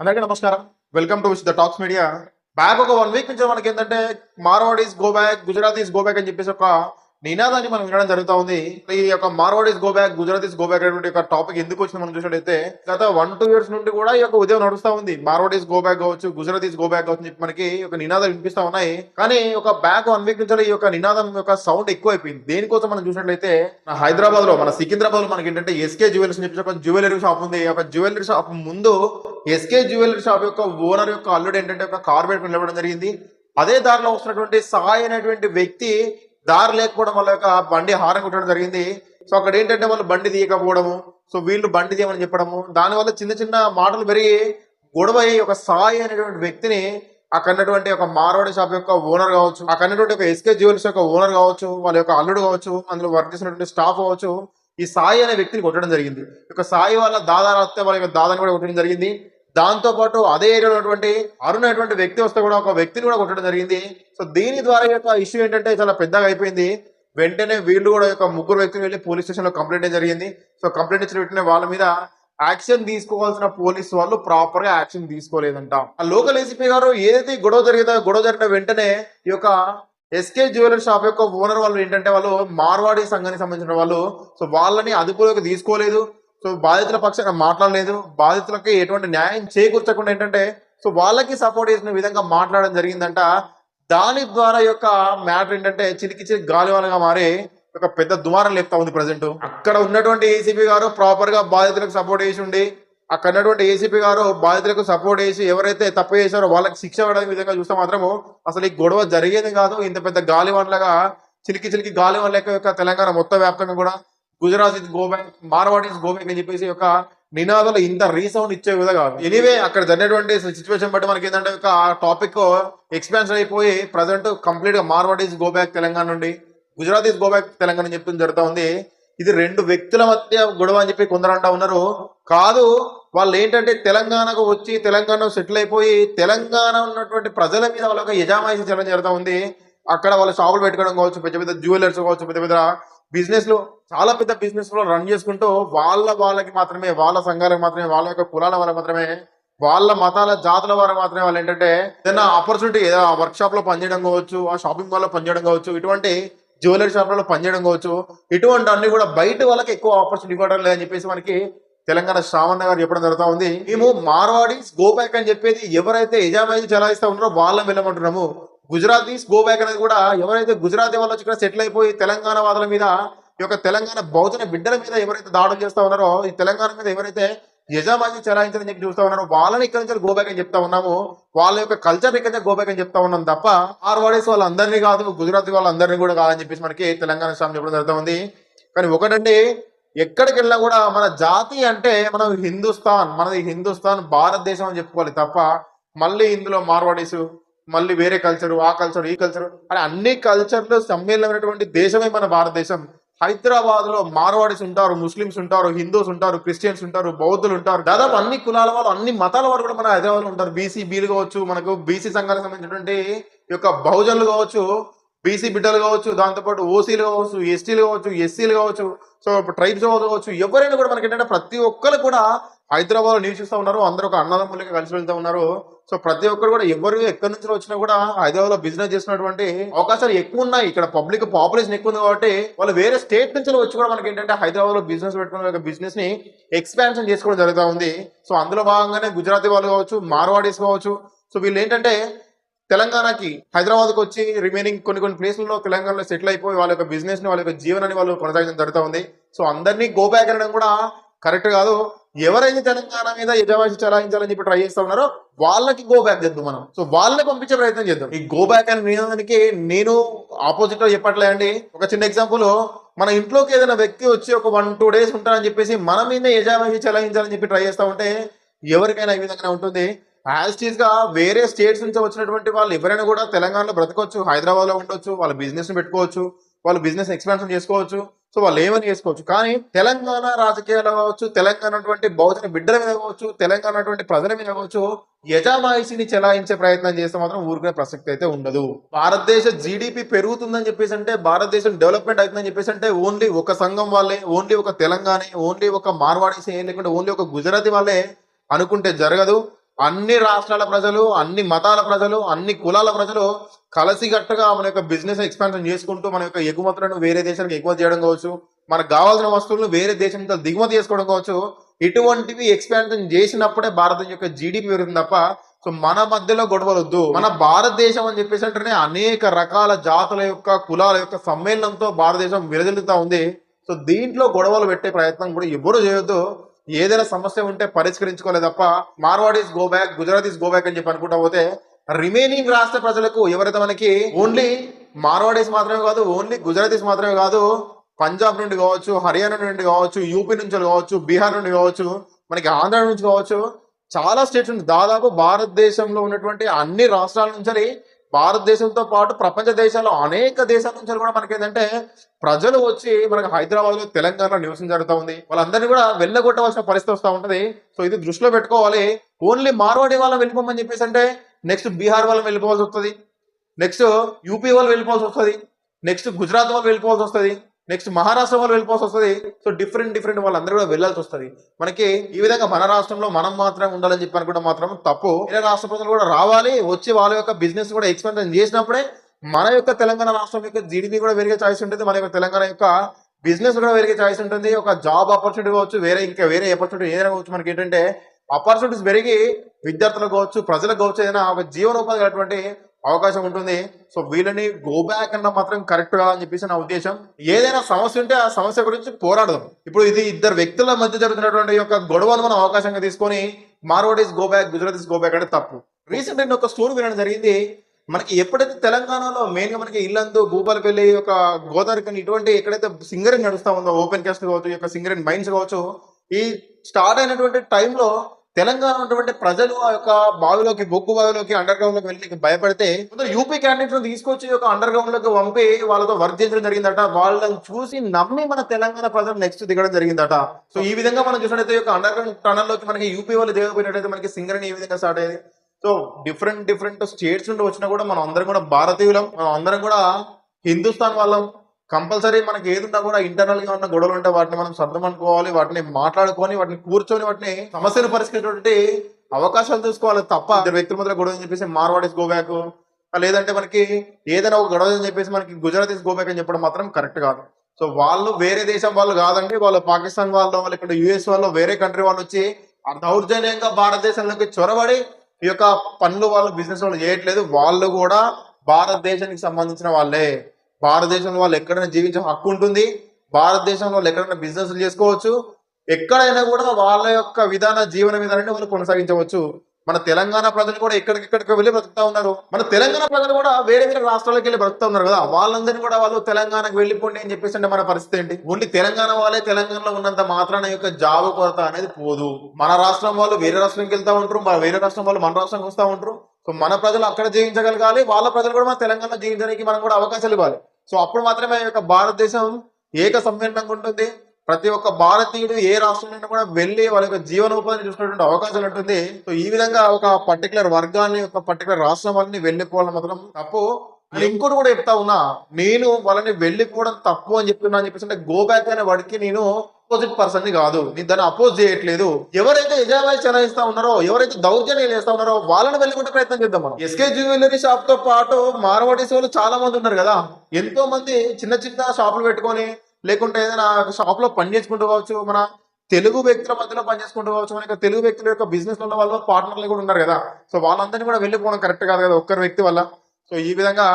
అందరికీ నమస్కారం. Welcome to which the talks media back ఒక వన్ వీక్ నుంచి మనకి ఏంటంటే Marwadis go back Gujaratis go back అని చెప్పేసి ఒక నినాదాన్ని మనం వినడం జరుగుతా ఉంది. ఈ యొక్క Marwadis go back Gujaratis go back అనేటువంటి టాపిక్ ఎందుకు వచ్చింది మనం చూసినట్టయితే గత వన్ టూ ఇయర్స్ నుండి కూడా ఈ యొక్క ఉదయం నడుస్తా ఉంది. మార్వాడీస్ గో బ్యాక్ కావచ్చు గుజరాతీస్ గో బ్యాక్ కావచ్చు చెప్పి మనకి ఒక నినాదాలు వినిపిస్తా ఉన్నాయి. కానీ ఒక బ్యాక్ వన్ వీక్ నుంచి ఈ యొక్క నినాదం యొక్క సౌండ్ ఎక్కువ అయిపోయింది దేనికోసం మనం చూసినట్లయితే హైదరాబాద్లో మన సికింద్రాబాద్లో మనకి ఏంటంటే ఎస్కే జ్యువెలర్స్ అని చెప్పి ఒక జ్యువెలరీ షాప్ ఉంది. ఒక జ్యువెలరీ షాప్ ముందు ఎస్కే జ్యువెలరీ షాప్ యొక్క ఓనర్ యొక్క అల్లుడు ఏంటంటే ఒక కార్ పెట్టుకుని నిలబడడం జరిగింది. అదే దారిలో వస్తున్నటువంటి సాయి అనేటువంటి వ్యక్తి దారి లేకపోవడం వల్ల ఒక బండి హారం కొట్టడం జరిగింది. సో అక్కడ ఏంటంటే వాళ్ళు బండి తీయకపోవడము సో వీళ్ళు బండి తీయమని చెప్పడము. దానివల్ల చిన్న చిన్న మాటలు పెరిగి గొడవ అయ్యి ఒక సాయి అనేటువంటి వ్యక్తిని అక్కడ ఒక మార్వాడి షాప్ యొక్క ఓనర్ కావచ్చు అక్కడ ఒక ఎస్కే జ్యువెలర్స్ యొక్క ఓనర్ కావచ్చు వాళ్ళ యొక్క అల్లుడు కావచ్చు అందులో వర్క్ చేసినటువంటి స్టాఫ్ కావచ్చు ఈ సాయి అనే వ్యక్తిని కొట్టడం జరిగింది. ఒక సాయి వాళ్ళ దాదా వస్తే వాళ్ళ యొక్క దాదాని కూడా కొట్టడం జరిగింది. దాంతో పాటు అదే ఏరియాలో ఉన్నటువంటి అరుణ్ అనేటువంటి వ్యక్తి వస్తే కూడా ఒక వ్యక్తిని కూడా కొట్టడం జరిగింది. సో దీని ద్వారా ఈ యొక్క ఇష్యూ ఏంటంటే చాలా పెద్దగా అయిపోయింది. వెంటనే వీళ్ళు కూడా యొక్క ముగ్గురు వ్యక్తులు వెళ్ళి పోలీస్ స్టేషన్లో కంప్లైంట్ జరిగింది. సో కంప్లైంట్ ఇచ్చిన వెంటనే వాళ్ళ మీద యాక్షన్ తీసుకోవాల్సిన పోలీస్ వాళ్ళు ప్రాపర్గా యాక్షన్ తీసుకోలేదంట. ఆ లోకల్ ఏసీపీ గారు ఏదైతే గొడవ జరిగిందో గొడవ జరిగిన వెంటనే ఈ యొక్క ఎస్కే జ్యువెలరీ షాప్ యొక్క ఓనర్ వాళ్ళు ఏంటంటే వాళ్ళు మార్వాడి సంఘానికి సంబంధించిన వాళ్ళు. సో వాళ్ళని అదుపులోకి తీసుకోలేదు. సో బాధితుల పక్షాన మాట్లాడలేదు. బాధితులకి ఎటువంటి న్యాయం చేకూర్చకుండా ఏంటంటే సో వాళ్ళకి సపోర్ట్ చేసిన విధంగా మాట్లాడడం జరిగిందంట. దాని ద్వారా యొక్క మ్యాటర్ ఏంటంటే చిరికి చిరికి గాలివానగా మారి ఒక పెద్ద దుమారం లేపుతా ఉంది ప్రజెంట్. అక్కడ ఉన్నటువంటి ఏసీపీ గారు ప్రాపర్గా బాధితులకు సపోర్ట్ చేసి ఉండి అక్కడ ఉన్నటువంటి ఏసీపీ గారు బాధితులకు సపోర్ట్ చేసి ఎవరైతే తప్పు చేశారో వాళ్ళకి శిక్ష పడే విధంగా చూస్తే మాత్రము అసలు ఈ గొడవ జరిగేది కాదు. ఇంత పెద్ద గాలివాన్లాగా చిలికి చిలికి గాలివాన్ లెక్క యొక్క తెలంగాణ మొత్తం వ్యాప్తంగా కూడా Gujarat go back Marwadis go back అని చెప్పేసి ఒక నినాదాలు ఇంత రీసౌండ్ ఇచ్చే విధంగా ఎనీవే అక్కడ జరిగినటువంటి సిచ్యువేషన్ బట్టి మనకి ఏంటంటే ఒక టాపిక్ ఎక్స్పాన్షన్ అయిపోయి ప్రజెంట్ కంప్లీట్గా మార్వాడీస్ గో బ్యాక్ తెలంగాణ నుండి గుజరాతీస్ గో బ్యాక్ తెలంగాణ అని చెప్పి జరుగుతా ఉంది. ఇది రెండు వ్యక్తుల మధ్య గొడవ అని చెప్పి కొందరు అంటా ఉన్నారు. కాదు వాళ్ళు ఏంటంటే తెలంగాణకు వచ్చి తెలంగాణ సెటిల్ అయిపోయి తెలంగాణ ఉన్నటువంటి ప్రజల మీద వాళ్ళ యొక్క యజమాయిషి చేయడం జరుగుతూ ఉంది. అక్కడ వాళ్ళ షాపులు పెట్టుకోవడం కావచ్చు పెద్ద పెద్ద జ్యువెలర్స్ కావచ్చు పెద్ద పెద్ద బిజినెస్లో చాలా పెద్ద బిజినెస్లో రన్ చేసుకుంటూ వాళ్ళ వాళ్ళకి మాత్రమే వాళ్ళ సంఘాలకు మాత్రమే వాళ్ళ యొక్క కులాల వాళ్ళకి మాత్రమే వాళ్ళ మతాల జాతుల వారు మాత్రమే వాళ్ళు ఏంటంటే ఏదైనా ఆపర్చునిటీ ఏదైనా వర్క్ షాప్లో పనిచేయడం కావచ్చు ఆ షాపింగ్ మాల్లో పనిచేయడం కావచ్చు ఇటువంటి జ్యువెలరీ షాప్లలో పనిచేయడం కావచ్చు ఇటువంటి అన్ని కూడా బయట వాళ్ళకి ఎక్కువ ఆపర్చునిటీ ఇవ్వడం లేదని చెప్పేసి మనకి తెలంగాణ శ్రావణ్ గారు చెప్పడం జరుగుతా ఉంది. మేము మార్వాడీస్ గో బ్యాక్ అని చెప్పేది ఎవరైతే యజమాని చలాయిస్తా ఉన్నారో వాళ్ళని వెళ్ళమంటున్నాము. గుజరాతీస్ గో బ్యాక్ అనేది కూడా ఎవరైతే గుజరాతీ వాళ్ళు వచ్చి ఇక్కడ సెటిల్ అయిపోయి తెలంగాణ వాదుల మీద ఈ యొక్క తెలంగాణ బహుజన బిడ్డల మీద ఎవరైతే దాడులు చేస్తా ఉన్నారో ఈ తెలంగాణ మీద ఎవరైతే యజమాని చెలాయించని చెప్పి చూస్తా ఉన్నారో వాళ్ళని ఇక్కడ నుంచి గోబ్యాక్ అని చెప్తా ఉన్నాము. వాళ్ళ యొక్క కల్చర్ ఇక్కడ నుంచి గోబ్యాక్ అని చెప్తా ఉన్నాం తప్ప ఆర్వాడీస్ వాళ్ళందరినీ కాదు గుజరాతీ వాళ్ళందరినీ కూడా కాదని చెప్పేసి మనకి తెలంగాణ స్వామి చెప్పడం జరుగుతూ ఉంది కానీ ఒకటండి ఎక్కడికి వెళ్ళినా కూడా మన జాతి అంటే మనం హిందుస్థాన్ మనది హిందుస్థాన్ భారతదేశం అని చెప్పుకోవాలి తప్ప మళ్ళీ ఇందులో మార్వాడీస్ మళ్ళీ వేరే కల్చర్ ఆ కల్చర్ ఈ కల్చర్ అని అన్ని కల్చర్లు సమ్మేళనమైనటువంటి దేశమే మన భారతదేశం. హైదరాబాద్లో మార్వాడీస్ ఉంటారు ముస్లిమ్స్ ఉంటారు హిందూస్ ఉంటారు క్రిస్టియన్స్ ఉంటారు బౌద్ధులు ఉంటారు. దాదాపు అన్ని కులాల వాళ్ళు అన్ని మతాల వారు కూడా మన హైదరాబాద్లో ఉంటారు బీసీ బీలు కావచ్చు మనకు బీసీ సంఘాలకు సంబంధించినటువంటి యొక్క బహుజనులు కావచ్చు బీసీ బిడ్డలు కావచ్చు దాంతోపాటు ఓసీలు కావచ్చు ఎస్టీలు కావచ్చు ఎస్సీలు కావచ్చు. సో ట్రైబ్స్ కావచ్చు ఎవరైనా కూడా మనకి ఏంటంటే ప్రతి ఒక్కరు కూడా హైదరాబాద్లో నివసిస్తూ ఉన్నారు అందరూ ఒక అన్నదమ్ములకి కలిసి వెళ్తూ ఉన్నారు. సో ప్రతి ఒక్కరు కూడా ఎవరు ఎక్కడి నుంచి వచ్చినా కూడా హైదరాబాద్లో బిజినెస్ చేసినటువంటి అవకాశాలు ఎక్కువ ఉన్నాయి. ఇక్కడ పబ్లిక్ పాపులేషన్ ఎక్కువ ఉంది కాబట్టి వాళ్ళు వేరే స్టేట్ నుంచి వచ్చి కూడా మనకి ఏంటంటే హైదరాబాద్లో బిజినెస్ పెట్టుకున్న బిజినెస్ని ఎక్స్పాన్షన్ చేసుకోవడం జరుగుతూ ఉంది. సో అందులో భాగంగానే గుజరాతీ వాళ్ళు కావచ్చు మార్వాడీస్ కావచ్చు. సో వీళ్ళు ఏంటంటే తెలంగాణకి హైదరాబాద్కి వచ్చి రిమైనింగ్ కొన్ని కొన్ని ప్లేస్లలో తెలంగాణలో సెటిల్ అయిపోయి వాళ్ళ యొక్క బిజినెస్ని వాళ్ళ యొక్క జీవనాన్ని వాళ్ళు కొనసాగించడం జరుగుతూ ఉంది. సో అందరినీ గో బ్యాక్ అనడం కూడా కరెక్ట్ కాదు. ఎవరైతే తెలంగాణ మీద యజమాని చలాయించాలని చెప్పి ట్రై చేస్తా ఉన్నారో వాళ్ళకి గో బ్యాక్ చేద్దాం మనం. సో వాళ్ళని పంపించే ప్రయత్నం చేద్దాం. ఈ గో బ్యాక్ అనే నినాదానికి నేను ఆపోజిట్లో చెప్పట్లే అండి. ఒక చిన్న ఎగ్జాంపుల్ మన ఇంట్లోకి ఏదైనా వ్యక్తి వచ్చి ఒక వన్ టూ డేస్ ఉంటారని చెప్పేసి మన మీద యజమాని చలాయించాలని చెప్పి ట్రై చేస్తా ఉంటే ఎవరికైనా ఈ విధంగా ఉంటుంది. యాజ్గా వేరే స్టేట్స్ నుంచి వచ్చినటువంటి వాళ్ళు ఎవరైనా కూడా తెలంగాణలో బ్రతకొచ్చు హైదరాబాద్లో ఉండొచ్చు వాళ్ళ బిజినెస్ని పెట్టుకోవచ్చు. వాళ్ళు బిజినెస్ ఎక్స్పాన్షన్ చేసుకోవచ్చు. సో వాళ్ళు ఏమని చేసుకోవచ్చు? కానీ తెలంగాణ రాజకీయాలు కావచ్చు తెలంగాణ అటువంటి బహుజన బిడ్డల మీద కావచ్చు తెలంగాణ అటువంటి ప్రజల మీద కావచ్చు యజమాయిషిని చెలాయించే ప్రయత్నం చేస్తే మాత్రం ఊరుకునే ప్రసక్తి అయితే ఉండదు. భారతదేశ జీడిపి పెరుగుతుందని చెప్పేసి అంటే భారతదేశం డెవలప్మెంట్ అవుతుందని చెప్పేసి అంటే ఓన్లీ ఒక సంఘం వాళ్ళే ఓన్లీ ఒక తెలంగాణ ఓన్లీ ఒక మార్వాడీసే లేకుంటే ఓన్లీ ఒక గుజరాతీ వాళ్ళే అనుకుంటే జరగదు. అన్ని రాష్ట్రాల ప్రజలు అన్ని మతాల ప్రజలు అన్ని కులాల ప్రజలు కలిసికట్టుగా మన యొక్క బిజినెస్ ఎక్స్పాన్షన్ చేసుకుంటూ మన యొక్క ఎగుమతులను వేరే దేశానికి ఎగుమతి చేయడం కావచ్చు మనకు కావాల్సిన వస్తువులను వేరే దేశంతో దిగుమతి చేసుకోవడం కావచ్చు ఇటువంటివి ఎక్స్పాన్షన్ చేసినప్పుడే భారతం యొక్క జీడిపి పెరుగుతుంది తప్ప సో మన మధ్యలో గొడవలు వద్దు మన భారతదేశం అని చెప్పేసి అంటేనే అనేక రకాల జాతుల యొక్క కులాల యొక్క సమ్మేళనంతో భారతదేశం విరజిల్లుతా ఉంది. సో దీంట్లో గొడవలు పెట్టే ప్రయత్నం కూడా ఎవరు చేయొద్దు. ఏదైనా సమస్య ఉంటే పరిష్కరించుకోలే తప్ప Marwadis go back Gujaratis go back అని చెప్పి అనుకుంటా పోతే రిమైనింగ్ రాష్ట్ర ప్రజలకు ఎవరైతే మనకి ఓన్లీ మార్వాడీస్ మాత్రమే కాదు ఓన్లీ గుజరాతీస్ మాత్రమే కాదు పంజాబ్ నుండి కావచ్చు హర్యానా నుండి కావచ్చు యూపీ నుంచి కావచ్చు బీహార్ నుండి కావచ్చు మనకి ఆంధ్ర నుంచి కావచ్చు చాలా స్టేట్స్ నుండి దాదాపు భారతదేశంలో ఉన్నటువంటి అన్ని రాష్ట్రాల నుంచి భారతదేశంతో పాటు ప్రపంచ దేశాల్లో అనేక దేశాల నుంచి కూడా మనకి ఏంటంటే ప్రజలు వచ్చి మనకి హైదరాబాద్లో తెలంగాణలో నివసం జరుగుతూ ఉంది. వాళ్ళందరినీ కూడా వెళ్ళగొట్టవలసిన పరిస్థితి వస్తూ ఉంటుంది. సో ఇది దృష్టిలో పెట్టుకోవాలి. ఓన్లీ మార్వాడి వాళ్ళని వెళ్ళిపోమని చెప్పేసి అంటే నెక్స్ట్ బీహార్ వాళ్ళని వెళ్ళిపోవాల్సి వస్తుంది. నెక్స్ట్ యూపీ వాళ్ళు వెళ్ళిపోవాల్సి వస్తుంది. నెక్స్ట్ గుజరాత్ వాళ్ళు వెళ్ళిపోవాల్సి వస్తుంది. నెక్స్ట్ మహారాష్ట్ర వాళ్ళు వెళ్ళిపోవాల్సి వస్తుంది. సో డిఫరెంట్ డిఫరెంట్ వాళ్ళందరూ కూడా వెళ్ళాల్సి వస్తుంది. మనకి ఈ విధంగా మన రాష్ట్రంలో మనం మాత్రం ఉండాలని చెప్పి అనుకుంటే మాత్రం తప్పు. వేరే రాష్ట్ర ప్రజలు కూడా రావాలి. వచ్చి వాళ్ళ యొక్క బిజినెస్ కూడా ఎక్స్పాన్షన్ చేసినప్పుడే మన యొక్క తెలంగాణ రాష్ట్రం యొక్క జీడిపి కూడా పెరిగే ఛాయిస్ ఉంటుంది. మన యొక్క తెలంగాణ యొక్క బిజినెస్ కూడా పెరిగే ఛాయిస్ ఉంటుంది. ఒక జాబ్ ఆపర్చునిటీ కావచ్చు వేరే ఇంకా వేరే ఆపర్చునిటీ ఏదైనా కావచ్చు. మనకి ఏంటంటే ఆపర్చునిటీస్ పెరిగి విద్యార్థులకు కావచ్చు ప్రజలకు కావచ్చు ఏదైనా ఒక జీవనోపాధి అటువంటి అవకాశం ఉంటుంది. సో వీళ్ళని గో బ్యాక్ అన్న మాత్రం కరెక్ట్ కాదని చెప్పేసి నా ఉద్దేశం. ఏదైనా సమస్య ఉంటే ఆ సమస్య గురించి పోరాడదాం. ఇప్పుడు ఇది ఇద్దరు వ్యక్తుల మధ్య జరుగుతున్నటువంటి యొక్క గొడవను మనం అవకాశంగా తీసుకొని Marwadis go back Gujaratis go back అంటే తప్పు. రీసెంట్ నేను ఒక స్టోరీ వినడం జరిగింది. మనకి ఎప్పుడైతే తెలంగాణలో మెయిన్గా మనకి ఇల్లందు భూపాలపల్లి ఒక గోదావరి కానీ ఇటువంటి ఎక్కడైతే సింగరింగ్ నడుస్తా ఉందో ఓపెన్ కాస్ట్ కావచ్చు ఈ యొక్క సింగరింగ్ మైన్స్ కావచ్చు ఈ స్టార్ట్ అయినటువంటి టైంలో తెలంగాణ ఉన్నటువంటి ప్రజలు ఆ యొక్క బావిలోకి బొగ్గు బావిలోకి అండర్ గ్రౌండ్లోకి వెళ్ళి భయపడితే కొందరు యూపీ క్యాండిడేట్ తీసుకొచ్చి ఒక అండర్ గ్రౌండ్లోకి పంపి వాళ్ళతో వర్క్ చేయడం జరిగిందట. వాళ్ళని చూసి నమ్మి మన తెలంగాణ ప్రజలు నెక్స్ట్ దిగడం జరిగిందట. సో ఈ విధంగా మనం చూసినట్టయితే ఒక యొక్క అండర్ గ్రౌండ్ టనల్లోకి మనకి యూపీ వాళ్ళు దిగబోయినట్టయితే మనకి సింగర్ ఈ విధంగా స్టార్ట్ అయ్యేది. సో డిఫరెంట్ డిఫరెంట్ స్టేట్స్ నుండి వచ్చినా కూడా మనం అందరం కూడా భారతీయులం మనం అందరం కూడా హిందుస్థాన్ వాళ్ళం. కంపల్సరీ మనకి ఏది ఉన్నా కూడా ఇంటర్నల్గా ఉన్న గొడవలు ఉంటే వాటిని మనం సర్దం అనుకోవాలి వాటిని మాట్లాడుకొని వాటిని కూర్చొని వాటిని సమస్యను పరిష్కరించేటువంటి అవకాశాలు చూసుకోవాలి తప్ప ఇద్దరు వ్యక్తుల మధ్య గొడవ అని చెప్పేసి మార్వాడీస్ గో బ్యాక్ లేదంటే మనకి ఏదైనా ఒక గొడవ అని చెప్పేసి మనకి గుజరాతీస్ గో బ్యాక్ అని చెప్పడం మాత్రం కరెక్ట్ కాదు. సో వాళ్ళు వేరే దేశం వాళ్ళు కాదండి వాళ్ళు పాకిస్తాన్ వాళ్ళు వాళ్ళు ఇక్కడ యుఎస్ వాళ్ళు వేరే కంట్రీ వాళ్ళు వచ్చి ఆ దౌర్జన్యంగా భారతదేశంలోకి చొరబడి ఈ యొక్క పనులు వాళ్ళు బిజినెస్ వాళ్ళు చేయట్లేదు వాళ్ళు కూడా భారతదేశానికి సంబంధించిన వాళ్ళే. భారతదేశంలో వాళ్ళు ఎక్కడైనా జీవించే హక్కు ఉంటుంది. భారతదేశంలో వాళ్ళు ఎక్కడైనా బిజినెస్ చేసుకోవచ్చు. ఎక్కడైనా కూడా వాళ్ళ యొక్క విధాన జీవన విధానాన్ని వాళ్ళు కొనసాగించవచ్చు. మన తెలంగాణ ప్రజలు కూడా ఎక్కడికెక్కడికి వెళ్ళి బ్రతుకుతా ఉన్నారు. మన తెలంగాణ ప్రజలు కూడా వేరే వేరే రాష్ట్రాలకు వెళ్ళి బ్రతుకుతా ఉన్నారు కదా. వాళ్ళందరినీ కూడా వాళ్ళు తెలంగాణకు వెళ్ళిపోండి అని చెప్పేసి అంటే మన పరిస్థితి ఏంటి? ఓన్లీ తెలంగాణ వాళ్ళే తెలంగాణలో ఉన్నంత మాత్రాన యొక్క జాబ్ కొరత అనేది పోదు. మన రాష్ట్రం వాళ్ళు వేరే రాష్ట్రంకి వెళ్తా ఉంటారు. వేరే రాష్ట్రం వాళ్ళు మన రాష్ట్రంకి వస్తూ ఉంటారు. మన ప్రజలు అక్కడ జీవించగలగాలి వాళ్ళ ప్రజలు కూడా మన తెలంగాణలో జీవించడానికి మనం కూడా అవకాశాలు ఇవ్వాలి. సో అప్పుడు మాత్రమే యొక్క భారతదేశం ఏక సంపన్నంగా ఉంటుంది. ప్రతి ఒక్క భారతీయుడు ఏ రాష్ట్రంలో కూడా వెళ్ళి వాళ్ళ యొక్క జీవనోపాధిని చూసుకునేటువంటి అవకాశాలు ఉంటుంది. సో ఈ విధంగా ఒక పర్టికులర్ వర్గాన్ని ఒక పర్టికులర్ రాష్ట్రం వాళ్ళని వెళ్ళిపోవడం మాత్రం తప్పు. ఇంకోటి కూడా చెప్తా ఉన్నా నేను వాళ్ళని వెళ్ళిపోవడం తప్పు అని చెప్తున్నా అని చెప్పేసి అంటే గో బ్యాక్ అనే వాడికి నేను అపోజిట్ పర్సన్ని కాదు. నేను దాన్ని అపోజ్ చేయట్లేదు. ఎవరైతే యజమాని చెలాయిస్తా ఉన్నారో ఎవరైతే దౌర్జన్యాలు చేస్తా ఉన్నారో వాళ్ళని వెళ్ళుకుంటే ప్రయత్నం చేద్దాం మనం. ఎస్కే జ్యువెలరీ షాప్తో పాటు మారవాడి వాళ్ళు చాలా మంది ఉన్నారు కదా. ఎంతో మంది చిన్న చిన్న షాపులు పెట్టుకొని లేకుంటే ఏదైనా షాప్లో పని చేసుకుంటూ కావచ్చు మన తెలుగు వ్యక్తుల మధ్యలో పని చేసుకుంటూ కావచ్చు మన తెలుగు వ్యక్తుల యొక్క బిజినెస్లో వాళ్ళు పార్ట్నర్లు కూడా ఉన్నారు కదా. సో వాళ్ళందరినీ కూడా వెళ్ళిపోవడం కరెక్ట్ కాదు కదా ఒక్కరి వ్యక్తి వల్ల. సో ఈ విధంగా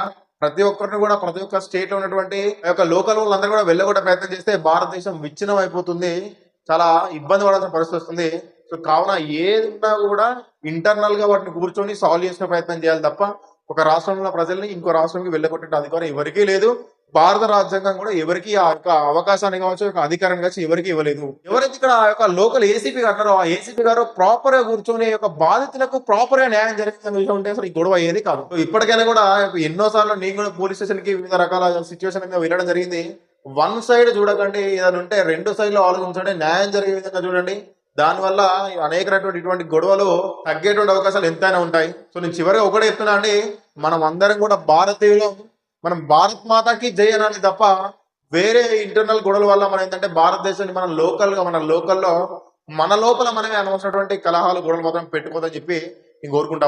ప్రతి ఒక్కరిని కూడా ప్రతి ఒక్క స్టేట్లో ఉన్నటువంటి యొక్క లోకల్ వాళ్ళందరూ కూడా వెళ్ళగొట్టే ప్రయత్నం చేస్తే భారతదేశం విచ్ఛిన్నం అయిపోతుంది. చాలా ఇబ్బంది పడాల్సిన పరిస్థితి వస్తుంది. సో కావున ఏది ఉన్నా కూడా ఇంటర్నల్గా వాటిని కూర్చొని సాల్వ్ చేసిన ప్రయత్నం చేయాలి తప్ప ఒక రాష్ట్రంలో ప్రజల్ని ఇంకో రాష్ట్రంకి వెళ్ళగొట్టే అధికారం ఎవరికీ లేదు. భారత రాజ్యాంగం కూడా ఎవరికి ఆ యొక్క అవకాశాన్ని కావచ్చు యొక్క అధికారం కావచ్చు ఎవరికి ఇవ్వలేదు. ఎవరైతే ఇక్కడ ఆ యొక్క లోకల్ ఏసీపీ అంటారో ఆ ఏసీపీ గారు ప్రాపర్గా కూర్చొని యొక్క బాధితులకు ప్రాపర్గా న్యాయం జరిగిన విషయం ఉంటే అసలు ఈ గొడవ అయ్యేది కాదు. సో ఇప్పటికైనా కూడా ఎన్నో సార్లు నేను కూడా పోలీస్ స్టేషన్కి వివిధ రకాల సిచ్యువేషన్ మీద వెళ్ళడం జరిగింది. వన్ సైడ్ చూడకండి ఏదైనా ఉంటే రెండు సైడ్లో ఆలోచించండి న్యాయం జరిగే విధంగా చూడండి. దానివల్ల అనేకమైనటువంటి ఇటువంటి గొడవలు తగ్గేటువంటి అవకాశాలు ఎంతైనా ఉంటాయి. సో నేను చివరిగా ఒకటే చెప్తున్నా అండి మనం అందరం కూడా భారతీయులం. మనం భారత్ మాతాకి జై అనాలి తప్ప వేరే ఇంటర్నల్ గొడవల వల్ల మనం ఏంటంటే భారతదేశాన్ని మనం లోకల్గా మన లోకల్లో మన లోపల మనమే అనవసరటువంటి కలహాలు గొడవలు మాత్రం పెట్టుకోదని చెప్పి నేను కోరుకుంటా